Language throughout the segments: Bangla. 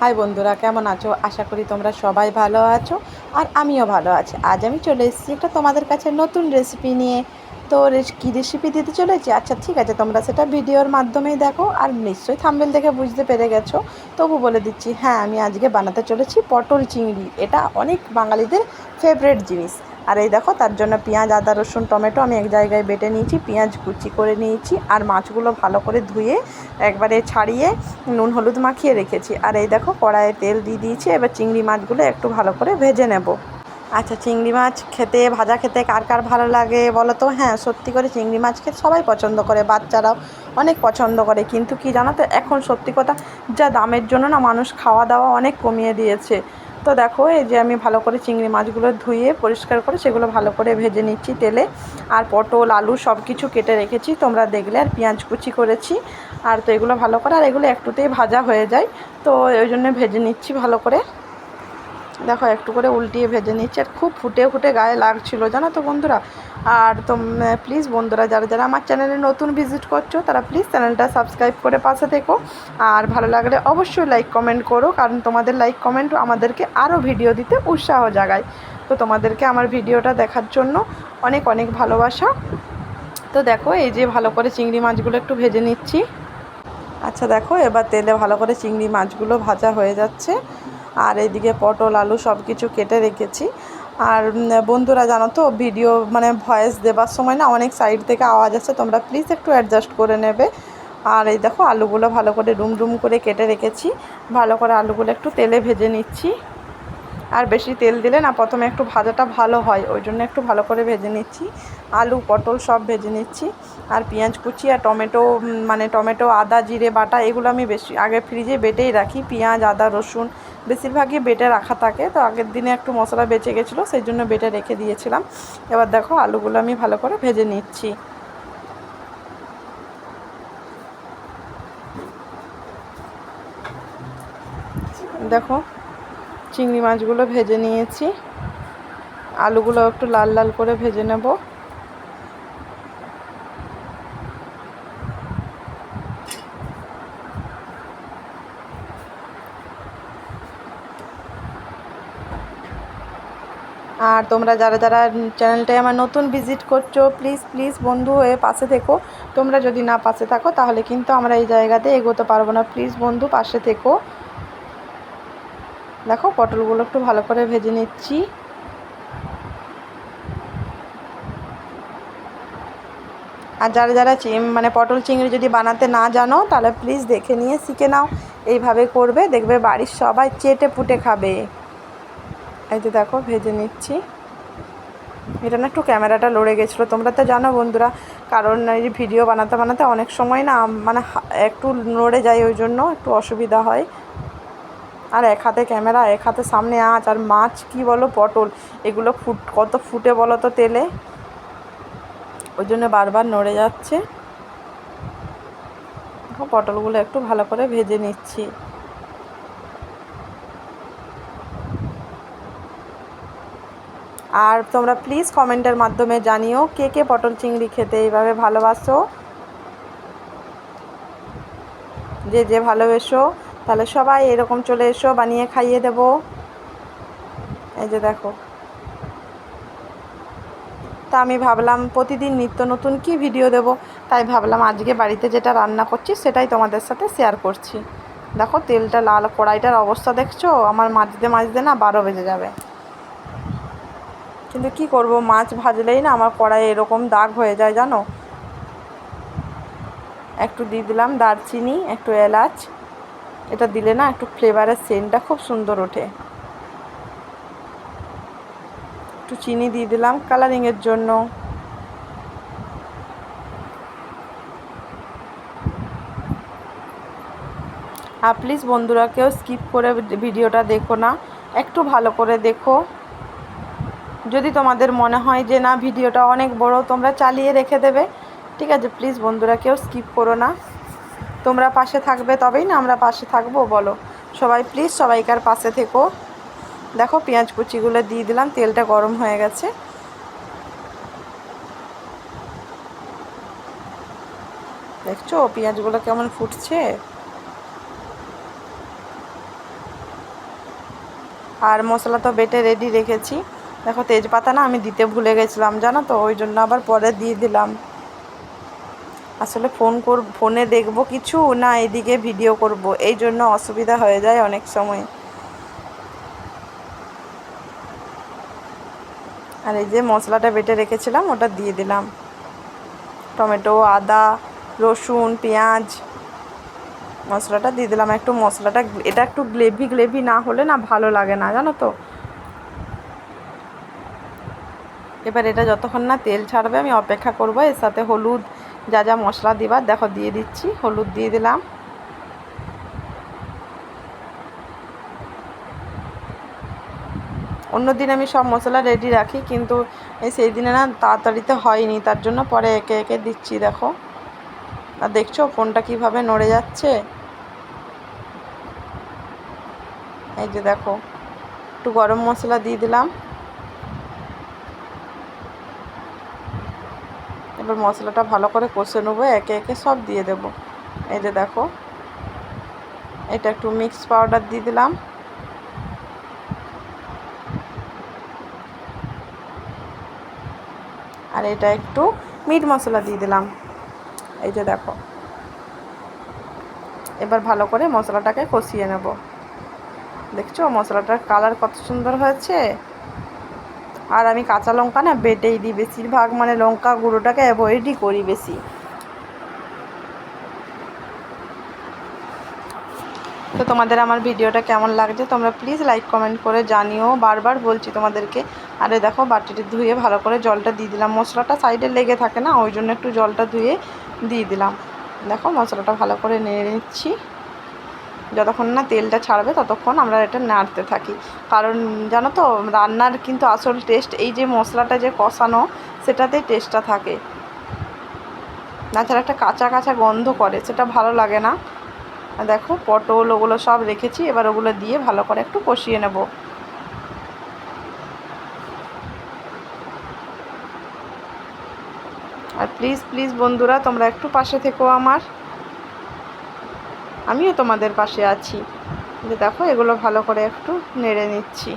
হাই বন্ধুরা, কেমন আছো? আশা করি তোমরা সবাই ভালো আছো আর আমিও ভালো আছি। আজ আমি চলে এসেছি একটা তোমাদের কাছে নতুন রেসিপি নিয়ে। তো কী রেসিপি দিতে চলেছি? আচ্ছা ঠিক আছে, তোমরা সেটা ভিডিওর মাধ্যমেই দেখো আর নিশ্চয়ই থাম্বেল দেখে বুঝতে পেরে গেছো। তবু বলে দিচ্ছি হ্যাঁ আমি আজকে বানাতে চলেছি পটল চিংড়ি। এটা অনেক বাঙালিদের ফেভারেট জিনিস। আর এই দেখো, তার জন্য পেঁয়াজ, আদা, রসুন, টমেটো আমি এক জায়গায় বেটে নিয়েছি, পেঁয়াজ কুচি করে নিয়েছি, আর মাছগুলো ভালো করে ধুয়ে একবারে ছাড়িয়ে নুন হলুদ মাখিয়ে রেখেছি। আর এই দেখো, কড়াইয়ে তেল দিয়ে দিয়েছি, এবার চিংড়ি মাছগুলো একটু ভালো করে ভেজে নেব। আচ্ছা চিংড়ি মাছ খেতে, ভাজা খেতে কার কার ভালো লাগে বলো তো? হ্যাঁ সত্যি করে চিংড়ি মাছ খেতে সবাই পছন্দ করে, বাচ্চারাও অনেক পছন্দ করে। কিন্তু কি জানো তো, এখন সত্যি কথা, যা দামের জন্য না মানুষ খাওয়া দাওয়া অনেক কমিয়ে দিয়েছে। তো দেখো, এই যে আমি ভালো করে চিংড়ি মাছগুলো ধুয়ে পরিষ্কার করে সেগুলো ভালো করে ভেজে নিচ্ছি তেলে। আর পটল, আলু সব কিছু কেটে রেখেছি, তোমরা দেখলে, আর পেঁয়াজ কুচি করেছি। আর তো এগুলো ভালো করে, আর এগুলো একটুতেই ভাজা হয়ে যায়। তো ওই জন্য ভেজে নিচ্ছি ভালো করে। দেখো, একটু করে উল্টিয়ে ভেজে নিচ্ছি। আর খুব ফুটে ফুটে গায়ে লাগছিল, জানো তো বন্ধুরা? আর তো প্লিজ বন্ধুরা, যারা যারা আমার চ্যানেলে নতুন ভিজিট করছ, তারা প্লিজ চ্যানেলটা সাবস্ক্রাইব করে পাশে থেকো। আর ভালো লাগলে অবশ্যই লাইক কমেন্ট করো, কারণ তোমাদের লাইক কমেন্ট আমাদেরকে আরও ভিডিও দিতে উৎসাহ জাগায়। তো তোমাদেরকে আমার ভিডিওটা দেখার জন্য অনেক অনেক ভালোবাসা। তো দেখো, এই যে ভালো করে চিংড়ি মাছগুলো একটু ভেজে নিচ্ছি। আচ্ছা দেখো, এবার তেলে ভালো করে চিংড়ি মাছগুলো ভাজা হয়ে যাচ্ছে। আর এইদিকে পটল, আলু সব কিছু কেটে রেখেছি। আর বন্ধুরা জানো তো, ভিডিও মানে ভয়েস দেবার সময় না অনেক সাইড থেকে আওয়াজ আসছে তোমরা প্লিজ একটু অ্যাডজাস্ট করে নেবে। আর এই দেখো, আলুগুলো ভালো করে ডুম ডুম করে কেটে রেখেছি। ভালো করে আলুগুলো একটু তেলে ভেজে নিচ্ছি। আর বেশি তেল দিলে না প্রথমে একটু ভাজাটা ভালো হয়, ওই জন্য একটু ভালো করে ভেজে নিচ্ছি। আলু, পটল সব ভেজে নিচ্ছি। আর পেঁয়াজ কুচি আর টমেটো মানে টমেটো, আদা, জিরে, বাটা, এগুলো আমি বেশি আগে ফ্রিজে বেটেই রাখি। পেঁয়াজ, আদা, রসুন বেশিরভাগই বেটে রাখা থাকে। তো আগের দিনে একটু মশলা বেঁচে গেছিল সেই জন্য বেটে রেখে দিয়েছিলাম। এবার দেখো আলুগুলো আমি ভালো করে ভেজে নিচ্ছি। দেখো চিংড়ি মাছগুলো ভেজে নিয়েছি। আলুগুলো একটু লাল লাল করে ভেজে নেব। আর তোমরা যারা যারা চ্যানেলটায় আমার নতুন ভিজিট করছ প্লিজ প্লিজ বন্ধু হয়ে পাশে থেকো। তোমরা যদি না পাশে থাকো, তাহলে কিন্তু আমরা এই জায়গাতে এগোতে পারব না। প্লিজ বন্ধু, পাশে থেকো। দেখো, পটলগুলো একটু ভালো করে ভেজে নিচ্ছি। আর যারা যারা মানে পটল চিংড়ি যদি বানাতে না জানো, তাহলে প্লিজ দেখে নিয়ে শিখে নাও। এইভাবে করবে, দেখবে বাড়ির সবাই চেটে পুটে খাবে। এই তো দেখো, ভেজে নিচ্ছি। এটা না একটু ক্যামেরাটা লড়ে গেছিল। তোমরা তো জানো বন্ধুরা, কারণ এই ভিডিও বানাতে বানাতে অনেক সময় না মানে একটু নড়ে যায় ওই জন্য একটু অসুবিধা হয়। আর এক হাতে ক্যামেরা, এক হাতে সামনে আঁচ, আর মাছ কি বলো, পটল, এগুলো ফুট, কত ফুটে বলো তো তেলে? ওই জন্য বারবার নড়ে যাচ্ছে। পটলগুলো একটু ভালো করে ভেজে নিচ্ছি। আর তোমরা প্লিজ কমেন্টের মাধ্যমে জানিও কে কে পটল চিংড়ি খেতে এইভাবে ভালোবাসো। যে যে ভালোবেসো, তাহলে সবাই এরকম চলে এসো, বানিয়ে খাইয়ে দেব। এই যে দেখো। তা আমি ভাবলাম প্রতিদিন নিত্য নতুন কি ভিডিও দেব, তাই ভাবলাম আজকে বাড়িতে যেটা রান্না করছি, সেটাই তোমাদের সাথে শেয়ার করছি। দেখো, তেলটা, লাল কড়াইটার অবস্থা দেখছ? আমার মাজতে মাজতে না বারো বেজে যাবে। কিন্তু কি করব? মাছ ভাজলেই না আমার কড়াইয়ে এরকম দাগ হয়ে যায়, জানো? একটু দিয়ে দিলাম দারচিনি, একটু এলাচ। এটা দিলে না একটু ফ্লেভারের সেন্টটা খুব সুন্দর ওঠে। একটু চিনি দিয়ে দিলাম কালারিংয়ের জন্য। আর প্লিজ বন্ধুরা কেউ স্কিপ করে ভিডিওটা দেখো না। একটু ভালো করে দেখো। যদি তোমাদের মনে হয় যে না, ভিডিওটা অনেক বড়, তোমরা চালিয়ে রেখে দেবে। ঠিক আছে প্লিজ বন্ধুরা, কেউ স্কিপ করো না। তোমরা পাশে থাকবে তবেই না আমরা পাশে থাকব, বলো। সবাই প্লিজ সবাইকার পাশে থেকো। দেখো, পেঁয়াজ কুচিগুলো দিয়ে দিলাম, তেলটা গরম হয়ে গেছে। দেখছ, পেঁয়াজগুলো কেমন ফুটছে? আর মশলা তো বেটে রেডি রেখেছি। দেখো তেজপাতা না আমি দিতে ভুলে গেছিলাম, জানো তো? ওই জন্য আবার পরে দিয়ে দিলাম। আসলে ফোন কর ফোনে দেখব কিছু না এদিকে ভিডিও করব? এই জন্য অসুবিধা হয়ে যায় অনেক সময়। আর এই যে মশলাটা বেটে রেখেছিলাম, ওটা দিয়ে দিলাম। টমেটো, আদা, রসুন, পেঁয়াজ, মশলাটা দিয়ে দিলাম। একটু মশলাটা, এটা একটু গ্লেভি গ্লেভি না হলে না ভালো লাগে না, জানো তো? এবার এটা যতক্ষণ না তেল ছাড়বে, আমি অপেক্ষা করব। এর সাথে হলুদ, যা যা মশলা দিবার দেখো দিয়ে দিচ্ছি, হলুদ দিয়ে দিলাম। অন্য দিন আমি সব মশলা রেডি রাখি, কিন্তু সেই দিনে না তাড়াতাড়িতে হয়নি, তার জন্য পরে একে একে দিচ্ছি, দেখো। আর দেখছ ফোনটা কীভাবে নড়ে যাচ্ছে? এই যে দেখো, একটু গরম মশলা দিয়ে দিলাম। এবার মশলাটা ভালো করে কষে নেব, একে একে সব দিয়ে দেব। এই যে দেখো, এটা একটু মিক্স পাউডার দিয়ে দিলাম। আর এটা একটু মিট মশলা দিয়ে দিলাম। এই যে দেখো, এবার ভালো করে মশলাটাকে কষিয়ে নেব। দেখছ, মশলাটার কালার কত সুন্দর হয়েছে? আর আমি কাঁচা লঙ্কা না বেটেই দিই বেশিরভাগ মানে লঙ্কা গুঁড়োটাকে অ্যাভয়েডই করি বেশি। তো তোমাদের আমার ভিডিওটা কেমন লাগছে তোমরা প্লিজ লাইক কমেন্ট করে জানিও। বারবার বলছি তোমাদেরকে। আরে দেখো, বাটিটি ধুয়ে ভালো করে জলটা দিয়ে দিলাম। মশলাটা সাইডে লেগে থাকে না, ওই জন্য একটু জলটা ধুয়ে দিয়ে দিলাম। দেখো, মশলাটা ভালো করে নিয়ে নিচ্ছি। যতক্ষণ না তেলটা ছাড়বে ততক্ষণ আমরা এটা নাড়তে থাকি। কারণ জানো তো, রান্নার কিন্তু আসল টেস্ট এই যে মশলাটা যে কষানো সেটাতেই টেস্টটা থাকে। তাছাড়া একটা কাঁচা কাঁচা গন্ধ করে, সেটা ভালো লাগে না। দেখো, পটল ওগুলো সব রেখেছি, এবার ওগুলো দিয়ে ভালো করে একটু কষিয়ে নেব। আর প্লিজ প্লিজ বন্ধুরা, তোমরা একটু পাশে থেকো আমার। আমিও তোমাদের পাশে আছি। যে দেখো, এগুলো ভালো করে একটু নেড়ে নিচ্ছি।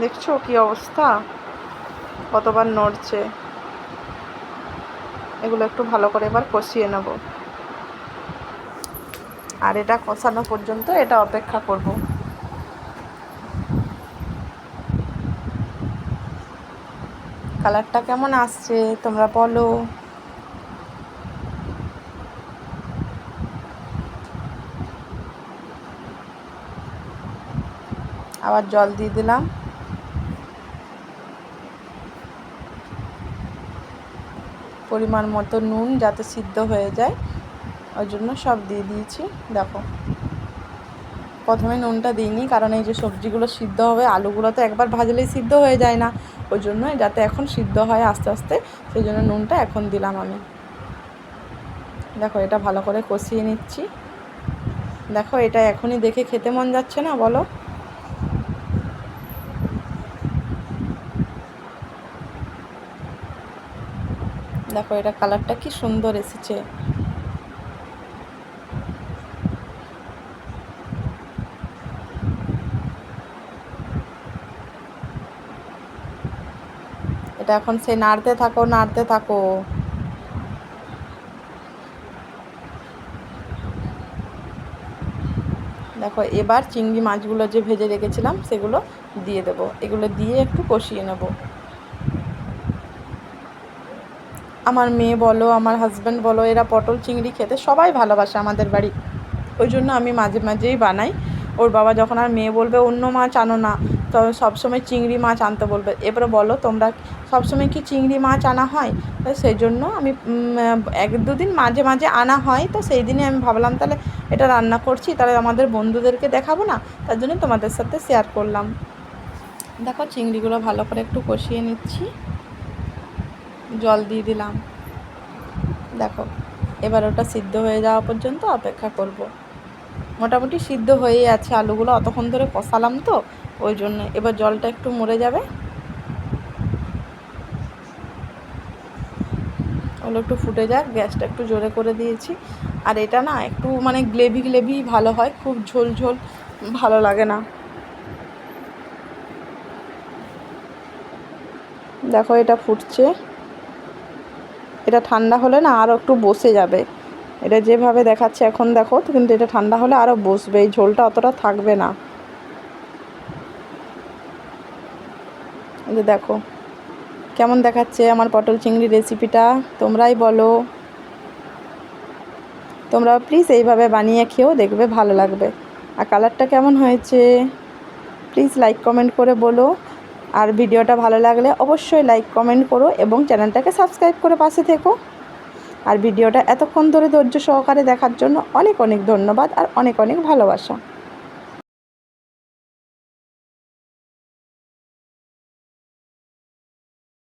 দেখছ কি অবস্থা? কতবার নড়ছে। এগুলো একটু ভালো করে এবার কষিয়ে নেব। আর এটা কষানো পর্যন্ত এটা অপেক্ষা করব। কালারটা কেমন আসছে তোমরা বলো। আবার জল দিয়ে দিলাম। পরিমাণ মতো নুন যাতে সিদ্ধ হয়ে যায়, ওই জন্য সব দিয়ে দিয়েছি। দেখো, প্রথমে নুনটা দিইনি, কারণ এই যে সবজিগুলো সিদ্ধ হবে, আলুগুলো তো একবার ভাজলেই সিদ্ধ হয়ে যায় না। ওই জন্য যাতে এখন সিদ্ধ হয় আস্তে আস্তে, সেই জন্য নুনটা এখন দিলাম আমি। দেখো, এটা ভালো করে কষিয়ে নিচ্ছি। দেখো, এটা এখনই দেখে খেতে মন যাচ্ছে না, বলো? দেখো, এটা কালারটা কি সুন্দর এসেছে। এটা এখন সে নাড়তে থাকো নাড়তে থাকো। দেখো, এবার চিংড়ি মাছগুলো যে ভেজে রেখেছিলাম, সেগুলো দিয়ে দেবো। এগুলো দিয়ে একটু কষিয়ে নেব। আমার মেয়ে বলো, আমার হাজব্যান্ড বলো, এরা পটল, চিংড়ি খেতে সবাই ভালোবাসে আমাদের বাড়ি। ওই জন্য আমি মাঝে মাঝেই বানাই। ওর বাবা যখন আর মেয়ে বলবে, অন্য মাছ আনো না, তো সবসময় চিংড়ি মাছ আনতে বলবে। এবারে বলো, তোমরা সবসময় কি চিংড়ি মাছ আনা হয়? তো সেই জন্য আমি এক দুদিন মাঝে মাঝে আনা হয়। তো সেই দিনে আমি ভাবলাম, তাহলে এটা রান্না করছি, তাহলে আমাদের বন্ধুদেরকে দেখাবো না? তার জন্য তোমাদের সাথে শেয়ার করলাম। দেখো, চিংড়িগুলো ভালো করে একটু কষিয়ে নিচ্ছি। জল দিয়ে দিলাম। দেখো, এবার ওটা সিদ্ধ হয়ে যাওয়া পর্যন্ত অপেক্ষা করব। মোটামুটি সিদ্ধ হয়েই আছে আলুগুলো, অতক্ষণ ধরে কষালাম তো, ওই জন্য। এবার জলটা একটু মরে যাবে। ওগুলো একটু ফুটে যাক, গ্যাসটা একটু জোরে করে দিয়েছি। আর এটা না একটু মানে গ্লেভি গ্লেভি ভালো হয়, খুব ঝোল ঝোল, ভালো লাগে না। দেখো, এটা ফুটছে। এটা ঠান্ডা হলে না আরও একটু বসে যাবে। এটা যেভাবে দেখাচ্ছে এখন দেখো, কিন্তু এটা ঠান্ডা হলে আরও বসবে, এই ঝোলটা অতটা থাকবে না। যে দেখো, কেমন দেখাচ্ছে আমার পটল চিংড়ি রেসিপিটা তোমরাই বলো। তোমরা প্লিজ এইভাবে বানিয়ে খেয়েও দেখবে, ভালো লাগবে। আর কালারটা কেমন হয়েছে? প্লিজ লাইক কমেন্ট করে বলো। আর ভিডিওটা ভালো লাগলে অবশ্যই লাইক কমেন্ট করো এবং চ্যানেলটাকে সাবস্ক্রাইব করে পাশে থেকো। আর ভিডিওটা এতক্ষণ ধরে ধৈর্য সহকারে দেখার জন্য অনেক অনেক ধন্যবাদ আর অনেক অনেক ভালোবাসা।